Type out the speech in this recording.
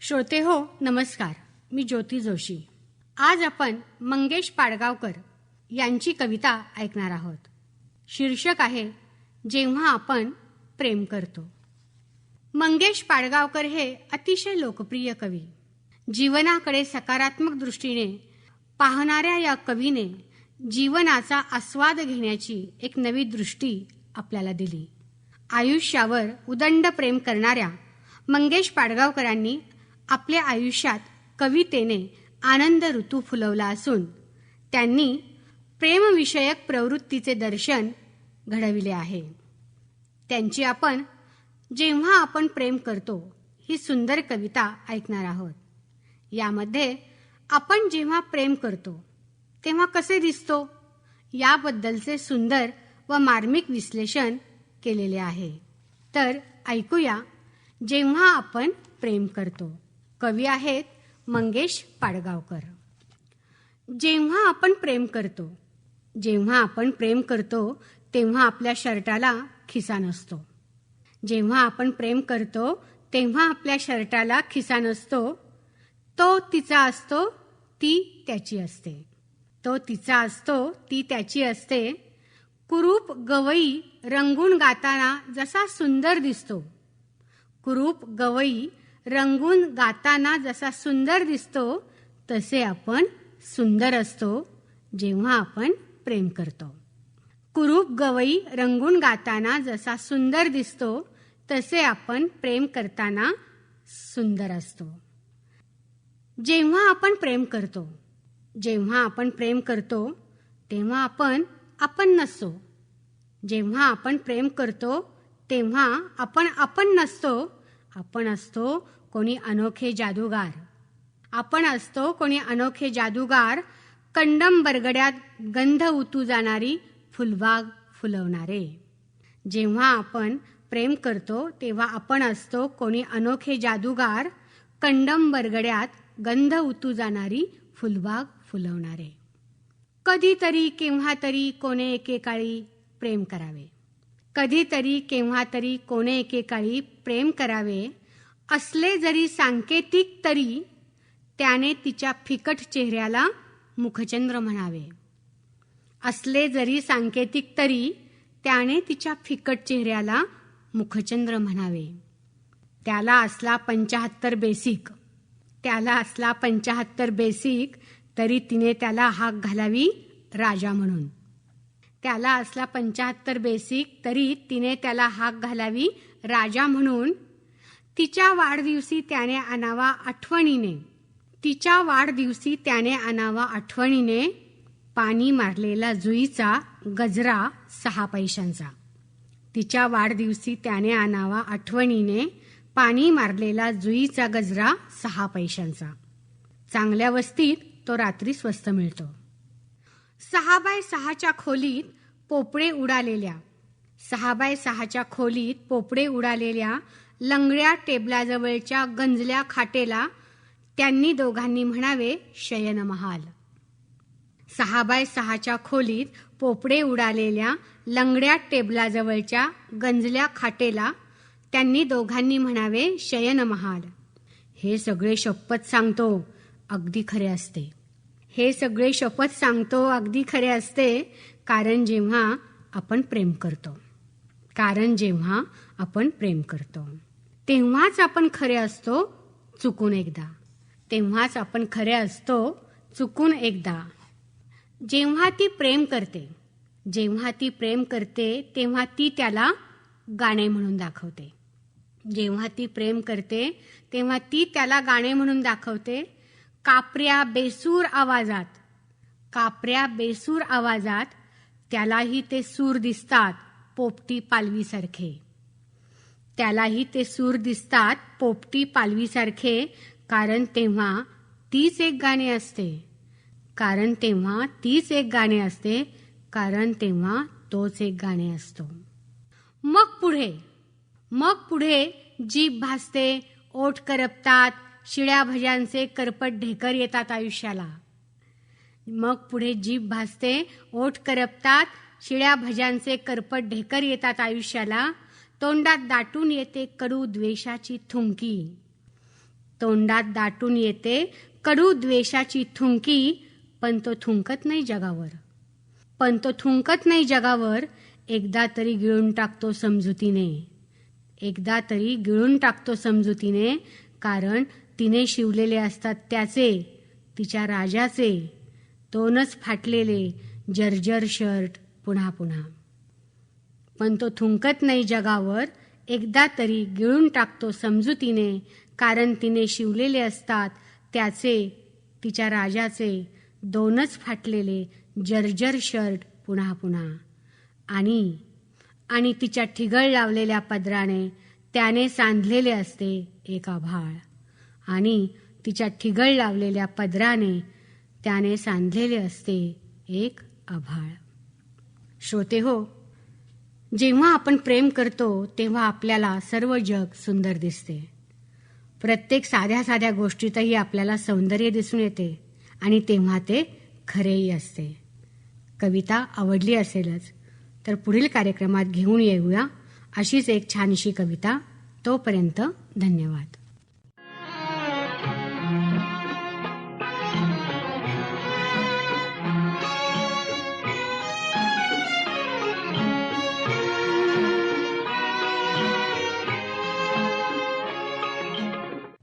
श्रोते हो नमस्कार. मी ज्योती जोशी. आज आपण मंगेश पाडगावकर यांची कविता ऐकणार आहोत. शीर्षक आहे जेव्हा आपण प्रेम करतो. मंगेश पाडगावकर हे अतिशय लोकप्रिय कवी. जीवनाकडे सकारात्मक दृष्टीने पाहणाऱ्या या कवीने जीवनाचा आस्वाद घेण्याची एक नवी दृष्टी आपल्याला दिली. आयुष्यावर उदंड प्रेम करणाऱ्या मंगेश पाडगावकरांनी आपल्या आयुष्यात कवितेने आनंद ऋतू फुलवला असून त्यांनी प्रेमविषयक प्रवृत्तीचे दर्शन घडविले आहे. त्यांची आपण जेव्हा आपण प्रेम करतो ही सुंदर कविता ऐकणार आहोत. यामध्ये आपण जेव्हा प्रेम करतो तेव्हा कसे दिसतो? याबद्दलचे सुंदर व मार्मिक विश्लेषण केलेले आहे. तर ऐकूया जेव्हा आपण प्रेम करतो. कवी आहेत मंगेश पाडगावकर. जेव्हा आपण प्रेम करतो जेव्हा आपण प्रेम करतो तेव्हा आपल्या शर्टाला खिसा नसतो. जेव्हा आपण प्रेम करतो तेव्हा आपल्या शर्टाला खिसा नसतो. तो तिचा असतो ती त्याची असते. तो तिचा असतो ती त्याची असते. कुरूप गवई रंगून गाताना जसा सुंदर दिसतो. कुरूप गवई रंगून गाताना जसा सुंदर दिसतो तसे आपण सुंदर असतो जेव्हा आपण प्रेम करतो. कुरूप गवई रंगून गाताना जसा सुंदर दिसतो तसे आपण प्रेम करताना सुंदर असतो. जेव्हा आपण प्रेम करतो जेव्हा आपण प्रेम करतो तेव्हा आपण आपण नसतो. जेव्हा आपण प्रेम करतो तेव्हा आपण आपण नसतो. आपण असतो कोणी अनोखे जादूगार. आपण असतो कोणी अनोखे जादूगार कंडम बरगड्यात गंध उतू जाणारी फुलबाग फुलवणारे. जेव्हा आपण प्रेम करतो तेव्हा आपण असतो कोणी अनोखे जादूगार कंडम बरगड्यात गंध उतू जाणारी फुलबाग फुलवणारे. कधीतरी केव्हा तरी कोणे एकेकाळी प्रेम करावे. कधीतरी केव्हा तरी कोणे एकेकाळी प्रेम करावे. असले जरी सांकेतिक तरी त्याने तिच्या फिकट चेहऱ्याला मुखचंद्र म्हणावे. असले जरी सांकेतिक तरी त्याने तिच्या फिकट चेहऱ्याला मुखचंद्र म्हणावे. त्याला असला पंचाहत्तर बेसिक त्याला असला पंचाहत्तर बेसिक तरी तिने त्याला हाक घालावी राजा म्हणून. त्याला असला पंचाहत्तर बेसिक तरी तिने त्याला हाक घालावी राजा म्हणून. तिच्या वाढदिवशी त्याने आणावा आठवणीने. तिच्या वाढदिवशी त्याने आणावा आठवणीने पाणी मारलेला जुईचा गजरा सहा पैशांचा. तिच्या वाढदिवशी त्याने आणावा आठवणीने पाणी मारलेला जुईचा गजरा सहा पैशांचा. चांगल्या वस्तीत तो रात्री स्वस्त मिळतो. सहा बाय सहाच्या खोलीत पोपळे उडालेल्या सहा बाय सहाच्या खोलीत पोपडे उडालेल्या लंगड्या टेबलाजवळच्या गंजल्या खाटेला त्यांनी दोघांनी म्हणावे शयन महाल. सहा बाय सहाच्या खोलीत पोपडे उडालेल्या लंगड्या टेबलाजवळच्या गंजल्या खाटेला त्यांनी दोघांनी म्हणावे शयन महाल. हे सगळे शपथ सांगतो. अगदी खरे असते. हे सगळे शपथ सांगतो अगदी खरे असते कारण जेव्हा आपण प्रेम करतो. कारण जेव्हा आपण प्रेम करतो. तेव्हाच आपण खरे असतो चुकून एकदा. तेव्हाच आपण खरे असतो चुकून एकदा. जेव्हा ती प्रेम करते जेव्हा ती प्रेम करते तेव्हा ती त्याला गाणे म्हणून दाखवते. जेव्हा ती प्रेम करते तेव्हा ती त्याला गाणे म्हणून दाखवते कापऱ्या बेसूर आवाजात. कापऱ्या बेसूर आवाजात त्यालाही ते सूर दिसतात पोपटी पालवीसारखे. त्यालाही ते सूर दिसतात पोपटी पालवीसारखे कारण तेव्हा तीच एक गाणे असते. कारण तेव्हा तीच एक गाणे असते कारण तेव्हा तोच एक गाणे असतो. मग पुढे मग पुढे जीभ भासते ओठ करपतात शिळ्या भज्यांचे करपट ढेकर येतात आयुष्याला. मग पुढे जीभ भासते ओठ करपतात शिळ्या भज्यांचे करपट ढेकर येतात आयुष्याला. तोंडात दाटून येते कडू द्वेषाची थुंकी तोंडात दाटून येते कडू द्वेषाची थुंकी पण तो थुंकत नाही जगावर. पण तो थुंकत नाही जगावर एकदा तरी गिळून टाकतो समजुतीने. एकदा तरी गिळून टाकतो समजुतीने कारण तिने शिवलेले असतात त्याचे तिच्या राजाचे. दोनच फाटलेले जर्जर शर्ट पुन्हा पुन्हा. पण तो थुंकत नाही जगावर एकदा तरी गिळून टाकतो समजुतीने कारण तिने शिवलेले असतात त्याचे तिच्या राजाचे. दोनच फाटलेले जर्जर शर्ट पुन्हा पुन्हा. आणि आणि तिच्या ठिगळ लावलेल्या पदराने त्याने सांधलेले असते एक आभाळ. आणि तिच्या ठिगळ लावलेल्या पदराने त्याने सांधलेले असते एक आभाळ. श्रोते हो जेव्हा आपण प्रेम करतो तेव्हा आपल्याला सर्व जग सुंदर दिसते. प्रत्येक साध्या साध्या गोष्टीतही आपल्याला सौंदर्य दिसून येते आणि तेव्हा ते खरेही असते. कविता आवडली असेलच तर पुढील कार्यक्रमात घेऊन येऊया अशीच एक छानशी कविता. तोपर्यंत धन्यवाद.